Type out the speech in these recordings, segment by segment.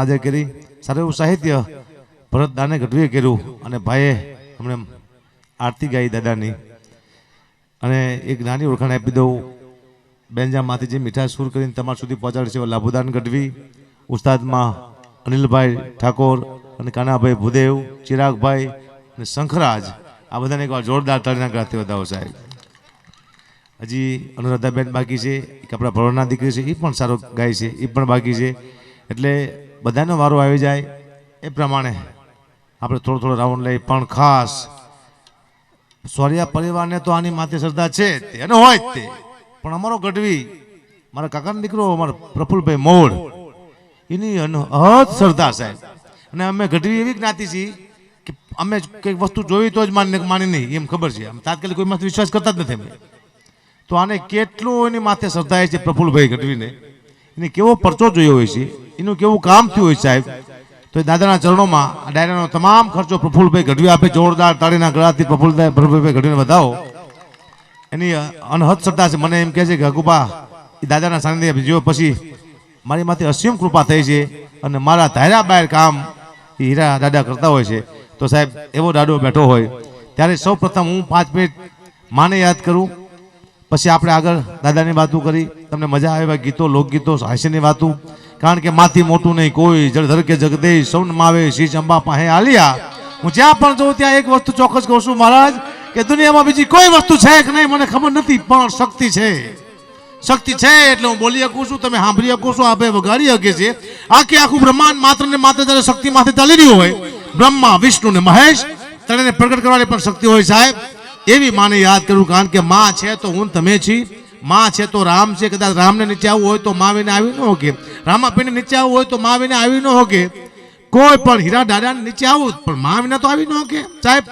આજે કરી. સારું એવું સાહિત્ય ભરત દાને ગઢવીએ કર્યું અને ભાઈએ અમને આરતી ગાઈ દાદાની. અને એક નાની ઓળખાણ આપી દઉં. બેન્જામાંથી જે મીઠા સુર કરીને તમારા સુધી પહોંચાડે છે લાભુદાન ગઢવી, ઉસ્તાદમાં અનિલભાઈ ઠાકોર અને કાનાભાઈ ભૂદેવ, ચિરાગભાઈ અને શંખરાજ. આ બધાને એકવાર જોરદાર તાળીના ગાતી વધાવો સાહેબ. હજી અનુરાધાબેન બાકી છે, એક આપણા ભરવાના દીકરી છે, એ પણ સારો ગાય છે, એ પણ બાકી છે. એટલે બધાનો વારો આવી જાય એ પ્રમાણે આપણે થોડો થોડો રાઉન્ડ લઈ પણ ખાસ સોરિયા પરિવારને તો આની માથે શ્રદ્ધા છે જ તે હોય તે. પણ અમારો ગઢવી, મારા કાકાનો દીકરો, અમારો પ્રફુલભાઈ મોડ, એની અનહદ શ્રદ્ધા સાહેબ. અને અમે ગઢવી એવી જ્ઞાતિ છીએ કે અમે કંઈક વસ્તુ જોઈ તો જ માની માની નહીં, એમ ખબર છે. અમે તાત્કાલિક કોઈ માથે વિશ્વાસ કરતા જ નથી અમે. તો આને કેટલું એની માથે શ્રદ્ધા છે પ્રફુલભાઈ ગઢવીને? એને કેવો પરચો જોયો હોય છે, એનું કેવું કામ થયું હોય સાહેબ? તો દાદાના ચરણોમાં, આ ડાયરાનો તમામ ખર્ચો પ્રફુલભાઈ ગઢવી આપે, જોરદાર તાળીના ગળાથી પ્રફુલભાઈ પ્રફુલભાઈ ગઢવીને વધાવો. એની અનહદ શ્રદ્ધા છે. મને એમ કહે છે કે હકુબા એ દાદાના સાનિધ્ય જીવો પછી મારી માથે અસીમ કૃપા થઈ છે અને મારા ધાર્યા બહાર કામ એ હીરા દાદા કરતા હોય છે. તો સાહેબ, એવો દાડો બેઠો હોય. ત્યારે સૌ પ્રથમ હું પાંચ મિનિટ માને યાદ કરું. પછી આપણે આગળ દાદાની વાતો કરી. તમને મજા આવે એવા ગીતો, લોકગીતો, હાસ્યની વાતો. કારણ કે માથી મોટું નહીં, કોઈ જળધર કે જગદેશ સૌન માવે, શીશ અંબા પાસે આલિયા હું જ્યાં પણ જોઉં ત્યાં એક વસ્તુ ચોક્કસ કહું છું મહારાજ, કે દુનિયામાં બીજી કોઈ વસ્તુ છે કે નહીં, મને ખબર નથી, પણ શક્તિ છે. શક્તિ છે એટલે હું બોલી શકું છું, તમે સાંભળી શકો છો આપણે વગાડી શકીએ છીએ આખે આખું બ્રહ્માંડ માત્ર ને માત્ર જ્યારે શક્તિ માથે ચાલી રહ્યું હોય, બ્રહ્મા, વિષ્ણુ ને મહેશ ત્રણેને પ્રગટ કરવાની પણ શક્તિ હોય સાહેબ. એવી માને યાદ કરું, કારણ કે માં છે તો હું તમે છી. માં છે તો રામ છે, કદાચ રામને નીચે આવવું હોય તો માવીને આવી ન હોકે. રામાપીને નીચે આવવું હોય તો માવીને આવી ન હોકે. કોઈ પણ હીરા દાદાને નીચે આવું પણ મા વિના તો આવી ન હોકે. સાહેબ,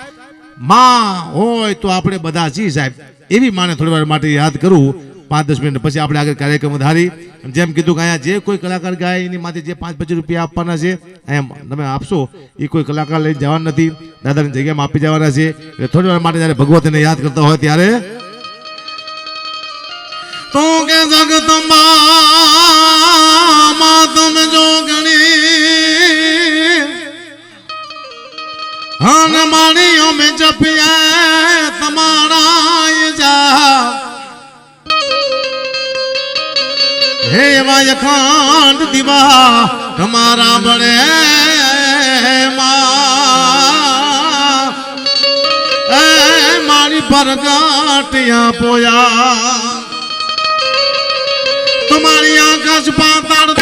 માં હોય તો આપણે બધા છીએ સાહેબ. એવી માને થોડી વાર માટે યાદ કરું પાંચ દસ મિનિટ પછી આપણે આગળ કાર્યક્રમ ધારી અને જેમ કીધું કે અહીંયા જે કોઈ કલાકાર ગાય, એની માથે જે પાંચ પચીસ રૂપિયા આપવાના છે, અહીંયા તમે આપશો, એ કોઈ કલાકાર લઈને જવાના નથી. દાદાની જગ્યામાં આપી જવાના છે એટલે થોડી વાર માટે જ્યારે ભગવતીને યાદ કરતા હોય ત્યારે તો કે જગતમાં માં તમે જો ગણી હન માણીઓ મેં જપિયા તમારા જા હે વાય ખાંડ દીવા તમારા બળે મારી પર ગાંઠિયા પોયા. તમારી આકાશ પાતાળ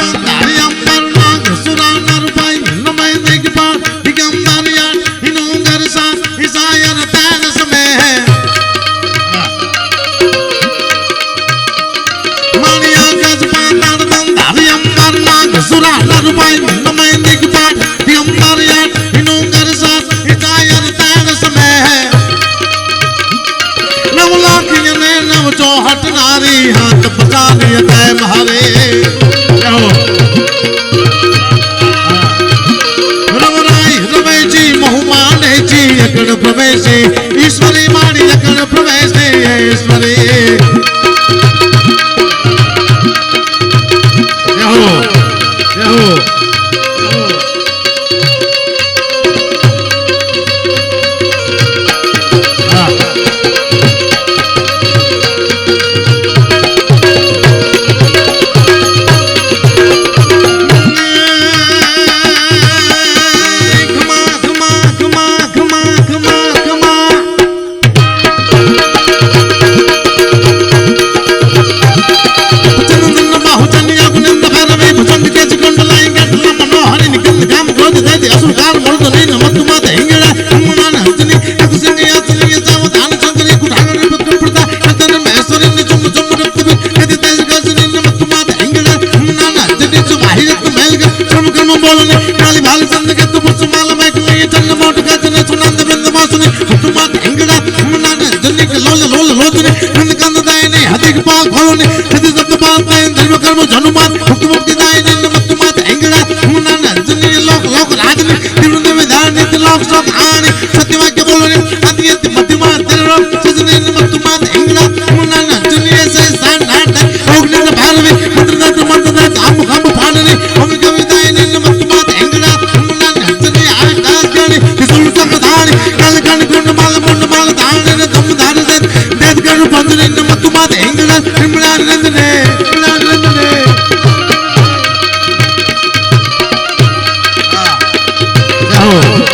રાધા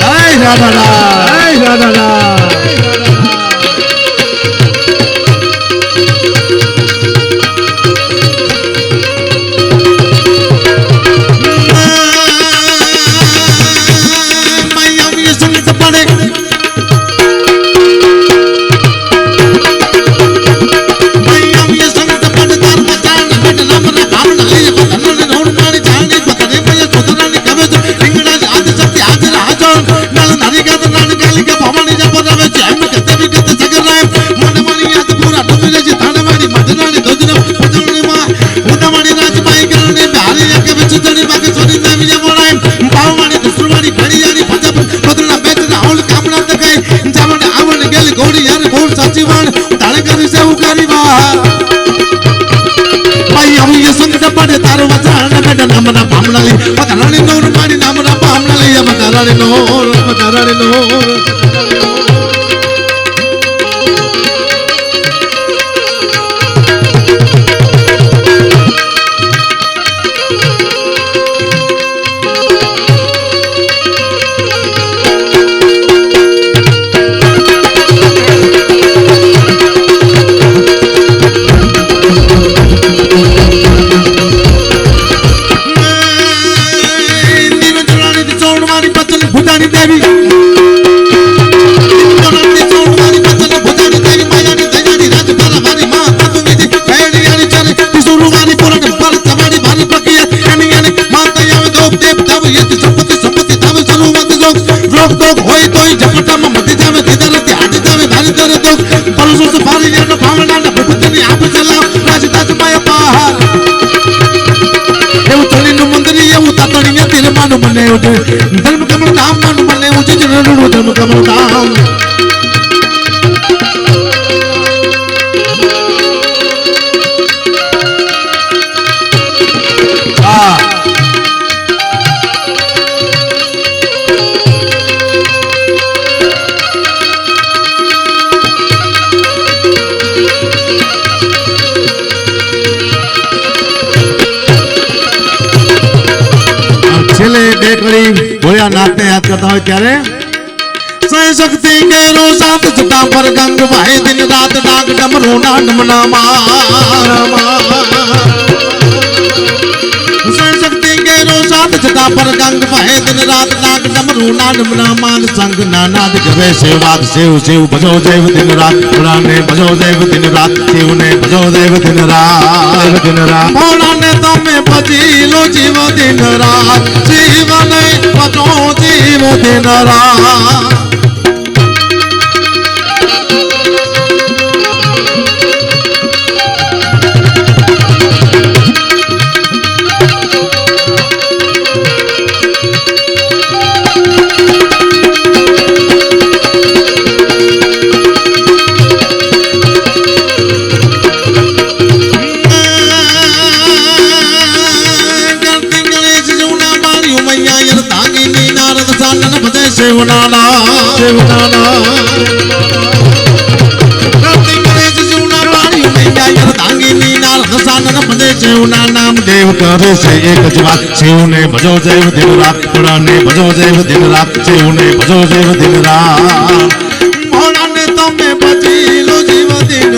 રાય રાધા. રાય રાધા રાય Karim Nabi. गाता है क्या रे सह शक्ति के रो साथ पर गंग भाई दिन रात डाक डम रोना डमना सह शक्ति के रो साथ पर गंग भाई दिन रात डाक डम रोना डमना मान संग नाना दिखवे सेवाद सेव सेव बजो देव दिन रात। पुराने बजो देव दिन रात। शिव ने भजो देव दिन रात। दिन रात। भोला तो में भजी लो जीव दिन रात। जीवन નરા કરે છે એક જ વાત શિવને ભજો જૈવ દિન રાત પુરાને ભજો જૈવ દિન રાત શિવને ભજો જૈવ દિન રાત. મોણાને તમે ભજી લો જીવ દિન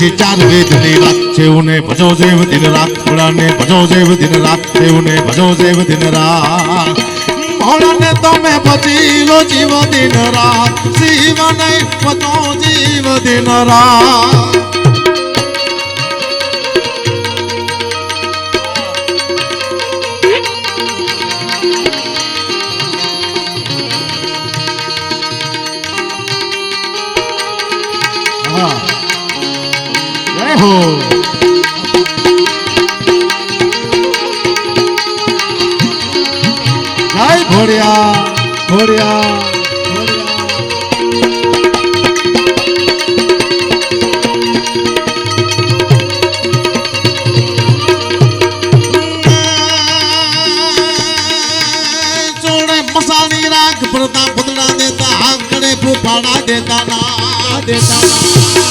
છે ચાર વેદની વાત છેવને ભજો જેવ દિન રાત. ભોળાને ભજો જેવ દિન રાત. છેવને ભજો જેવ દિન રાત. ભોળાને તમે ભજી લો જીવ દિન રાત. શિવને ભજો જીવ દિન રાત. જય હો જય ભોળિયા ભોળિયા પ્રતાપ પુતળા દેતા આંગણે ફૂફાડા દેતા ના દેતા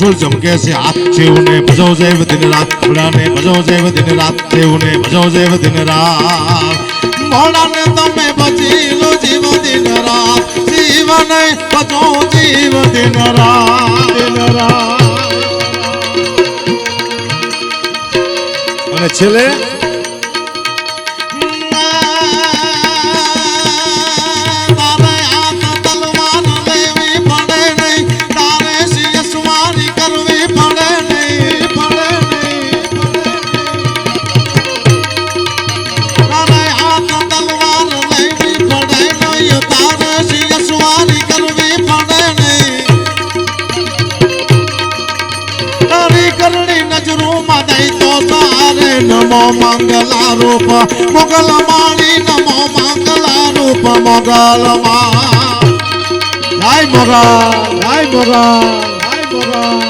ત્રિશુલ ચમકે છે હાથ શિવને ભજો જૈવ દિન રાત ભોળાને ભજો જૈવ દિન રાત શિવને ભજો જૈવ દિન રાત. ભોળાને તમે ભજી લો જીવ દિન રાત શિવને ભજો જીવ દિન રાત દિન રાત. અને છેલ્લે મંગલા રૂપ મોગલ માણી નમો મંગલા રૂપ મોગલ માં જય મોગલ જય મોગલ જય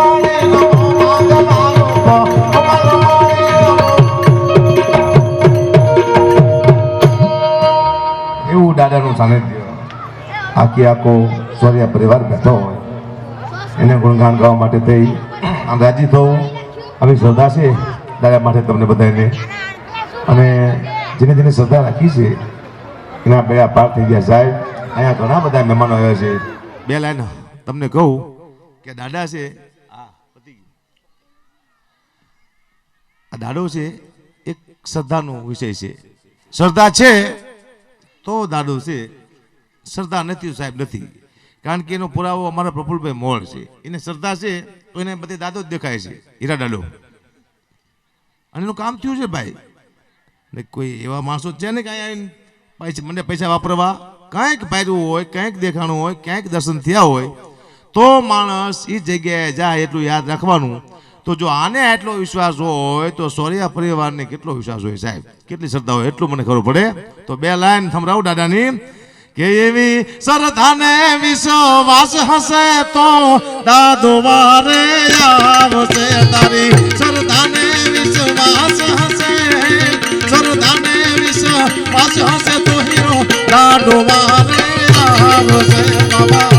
સાનિધ્ય આખી આખો સ્વર્ય પરિવાર બેઠો હોય. એને ગુણગાન ગાવા માટે થઈ આમ રાજી થવું આવી શ્રદ્ધા છે દાદા માટે તમને બધાને. અને જેને જેને શ્રદ્ધા રાખી છે, એના બે પાર થઈ ગયા. સાહેબ, અહીંયા ઘણા બધા મહેમાનો આવ્યા છે. બે લાઈન તમને કહું કે દાદા છે આ દાડો છે, એક શ્રદ્ધાનો વિષય છે. શ્રદ્ધા છે તો દાડો છે શ્રદ્ધા નથી સાહેબ નથી. કારણ કે એનો પુરાવો અમારા પ્રફુલભાઈ મોળ છે. એને શ્રદ્ધા છે, તો એને બધે દાદો જ દેખાય છે, હીરા દાડો. અને એનું કામ થયું છે ભાઈ. ને કોઈ એવા માણસો છે ને કાંઈ આવીને પૈસા મને પૈસા વાપરવા. કાંઈક પહેરવું હોય, કાંઈક દેખાણું હોય ક્યાંક દર્શન થયા હોય, તો માણસ એ જગ્યાએ જાય એટલું યાદ રાખવાનું. તો જો આને આટલો વિશ્વાસ હોય, તો સોરિયા પરિવારને કેટલો વિશ્વાસ હોય સાહેબ? કેટલી શ્રદ્ધા હોય? એટલું મને ખબર પડે. તો બે લાઈન થમરાવ દાદાની. કે એવી શ્રદ્ધાને વિશ્વાસ હશે તો દાદો વારે આવશે. તારી શ્રદ્ધાને વિશ્વાસ હશે શ્રદ્ધાને વિશ્વાસ હશે તો હીરો દાદો વારે આવશે. બાબા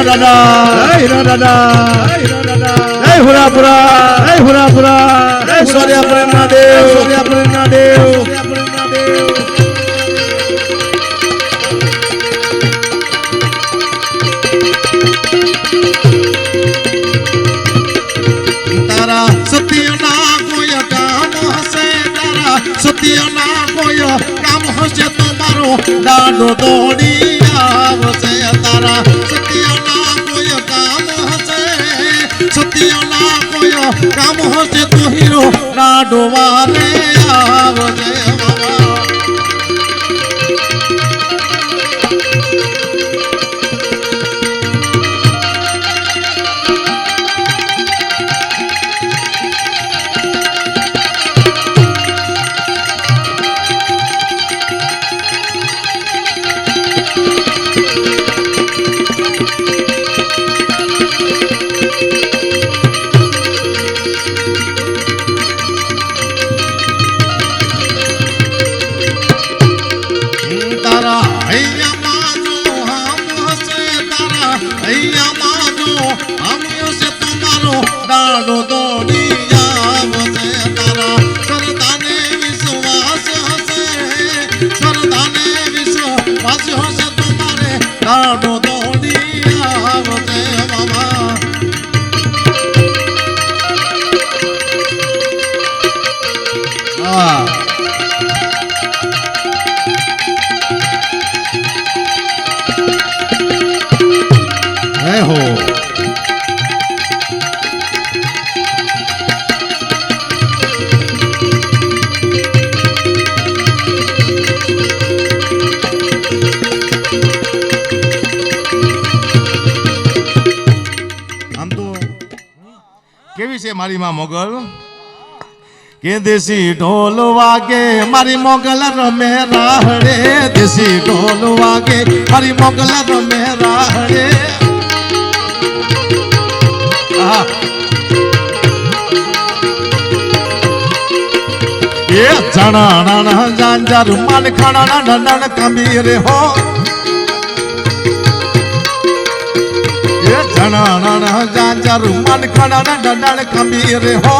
હીરા દાદા હીરા દાદા હીરા દાદા જય હુરાપુરા જય હુરાપુરા જય સૂર્ય પ્રેમના દેવ સૂર્ય પ્રેમના દેવ સૂર્ય પ્રેમના દેવ તારા સત્યના કોઈ કામ હશે તારા સત્યના કોઈ કામ હશે તો મારો દાડો દોડી આવશે તારા કોઈ કામ હશે તો હીરો દાડો વારે આવશે બાબા દાડો કેવી છે મારી માં મોગલ? કે દેશી ઢોલ વાગે, મારી મોગલ રમે રાહડે. દેશી ઢોલ વાગે, મારી મોગલ રમે રાહડે. એ જણા નાના જાંજાર માન ખાણા નાના કામી રે હો. એ જણાણા જાંજાર માન ખાણા નંદન કમી રે હો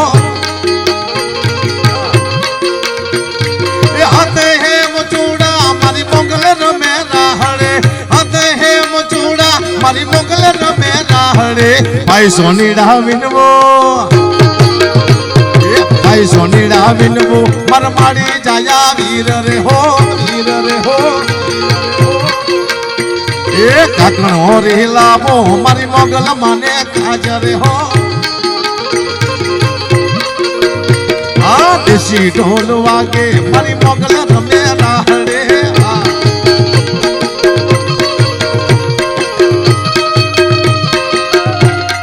હાથે હે મચૂડા મારી મોગલ રમે રાહડે હાથે હે મચૂડા મારી મોગલ રમે રાહડે ભાઈ સોનીડા વિનવો ભાઈ સોનીડા વિનવો મર માડી જાયા વીર રે હો વીર રે હો એ કાકણો રે લાવો મારી મોગલ માને કાજર હો. આ દેશી ઢોલ વાગે, મારી મોગલ રમે રાહડે.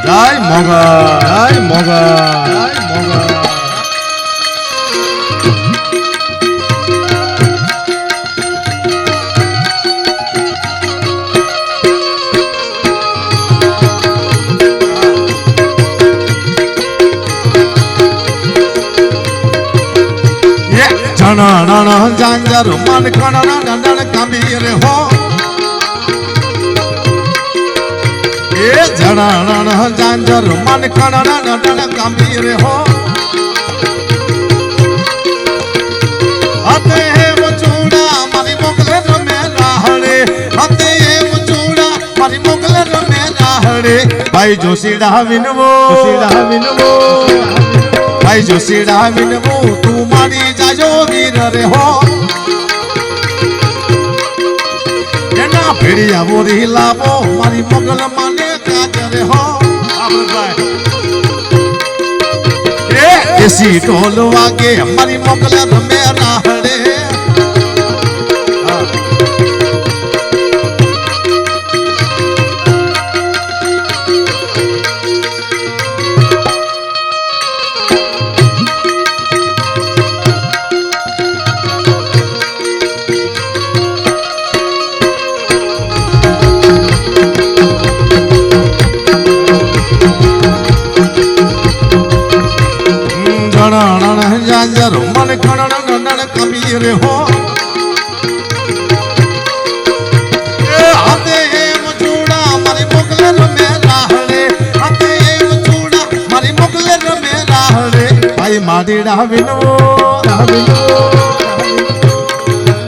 જય મોગલ જય મોગલ. જણ જાંજર મન કણ નંદન કબીર હો. એ જણ જાંજર મન કણ નંદન કબીર હો. હતે હેમ ચૂડા, મારી મોકલે રમે રાહડે. હતે હેમ ચૂડા, મારી મોકલે રમે રાહડે. ભાઈ જોશીડા વિનવો. જોશીડા વિનવો. ભાઈ જોશીડા વિનવું તું મારી જાજો વીર રે હો. એના ભેડિયા બોરી લાવો, મારી મોગલ માને કાજ રે હો. એ એસી ઢોલ વાગે, મારી મોગલ રમે રાહડે. કબીર હો. ચૂડા, મારી રમે રાહડે ભાઈ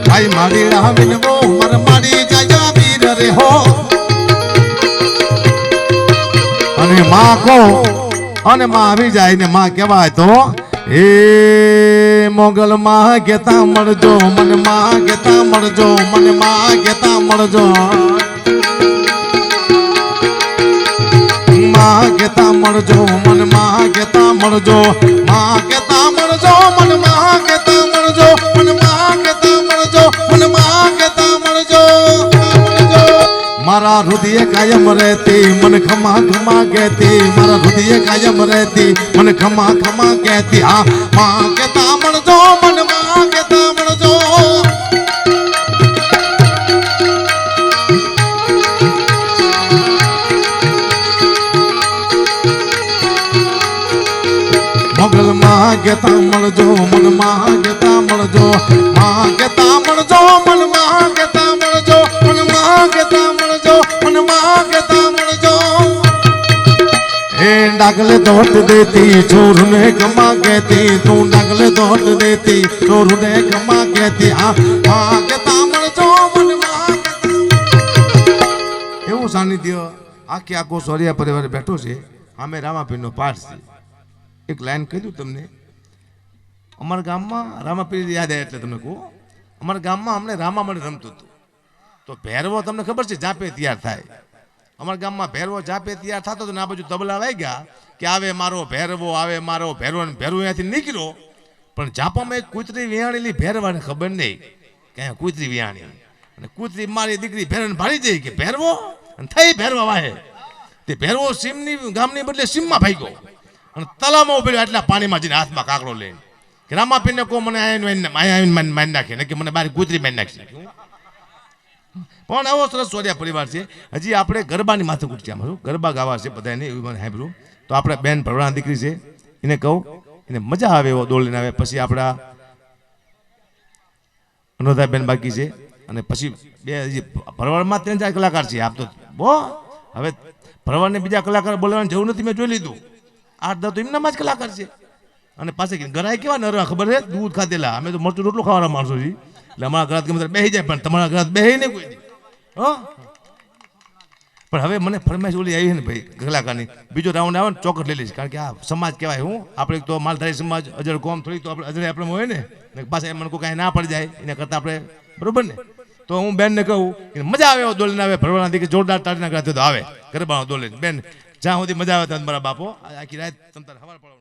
ભાઈ મર અને માં કહો, અને માં આવી જાય ને માં કહેવાય તો એ મોગલ માં કેતા મળજો, મને માં કેતા મળજો, મને માં કેતા મળજો. માં કેતા મળજો, મને માં કેતા મળજો માં કેતા મારા હૃદય કાયમ રહેતી, મને ખમા ખમા કહેતી, મારા હૃદય કાયમ રહેતી, મને ખમા ખમા કહેતી, હા, માં કેતા મળજો, મનમાં કેતા મળજો. મોગલ માં કેતા મળજો, મનમાં કેતા મળજો, માં કેતા મળજો, મન દોટ દેતી ચોર ને કમા કહેતી, તું ડાગલે દોટ દેતી ચોર ને કમા કહેતી. હા માં કેતા મળજો મનમાં કેતા એવું સાનિધ્ય આખી આખો સોરિયા પરિવાર બેઠો છે. અમે રામાપીરનો પાઠ છે. એક લાઈન કહ્યું તમને. અમારા ગામમાં રામાપીર યાદ આવે એટલે તમને કહું. અમારા ગામમાં અમને રામામણ રમતું હતું. તો ભેરવો તમને ખબર છે, જાપે તૈયાર થાય. અમારા ગામમાં ભેરવો જાપે તૈયાર થતો હતો ને આ બાજુ તબલા વાઈ ગયા કે આવે મારો ભેરવો, આવે મારો ભેરવો ભેરવો અહીંયાથી નીકળ્યો. પણ જાપામાં એક કૂતરી વિહાણેલી ભેરવાને ખબર નહીં. કે અહીંયા કૂતરી વિહાણી? અને કૂતરી મારી દીકરી ભેરવાને ભાળી જઈ કે ભેરવો? અને થઈ ભેરવા વાહે. તે ભેરવો સીમની, ગામની બદલે સીમમાં ભાગ્યો. અને તલામાં ઉભેલો એટલા પાણીમાં જઈને હાથમાં કાકડો લઈને. કે રામાપીરને કહો, મને આવીને આવીને મારી નાખે. ને કે મને બારી કૂતરી મારી નાખશે પણ આવો સરસ સોર્યા પરિવાર છે. હજી આપણે ગરબાની માથે છે મારું ગરબા ગાવા છે બધાને, એવું મને સાંભળ્યું. તો આપણે બેન પ્રવણા દીકરી છે, એને કહું, એને મજા આવે એવો દોડ લઈને આવે. પછી આપણા અનુરાધાબેન બાકી છે અને પછી બે હજી ભરવાડમાં ત્રણ ચાર કલાકાર છે. આપ તો બહુ હવે ભરવાડને બીજા કલાકાર બોલાવવાની જરૂર નથી, મેં જોઈ લીધું. આઠ, દસ તો એમનામાં જ કલાકાર છે. અને પાસે ગરાય કેવા નરવા ખબર છે? દૂધ ખાધેલા. અમે તો મરચું રોટલો ખાવાના માણસો છીએ. એટલે અમારા ઘરાત ગમે બેસી જાય, પણ તમારા ઘરાત બેહી નહીં. કોઈ. હો? પણ હવે મને ફરમાઈશ ઓલી આવી ને ભાઈ કલાકારની બીજો રાઉન્ડ આવે ને ચોકટ લઈ લઈશ. કારણ કે આ સમાજ કહેવાય હું. આપણે તો માલધારી સમાજ, અજર કોમ થોડી તો આપણે અજરે આપણે હોય ને પાછા એમને કોઈ કાંઈ ના પડી જાય, એના કરતાં આપણે બરોબર ને? તો હું બેનને કહું, કે મજા આવે એવો દોલીને આવે, ભરવાના દીકરી જોરદાર તાળીના કરતો તો આવે, ગરબાનો દોલીને બેન, જ્યાં સુધી મજા આવે ત્યાં મારા બાપો આખી રાત તમ તારે હવાર પડવાનું.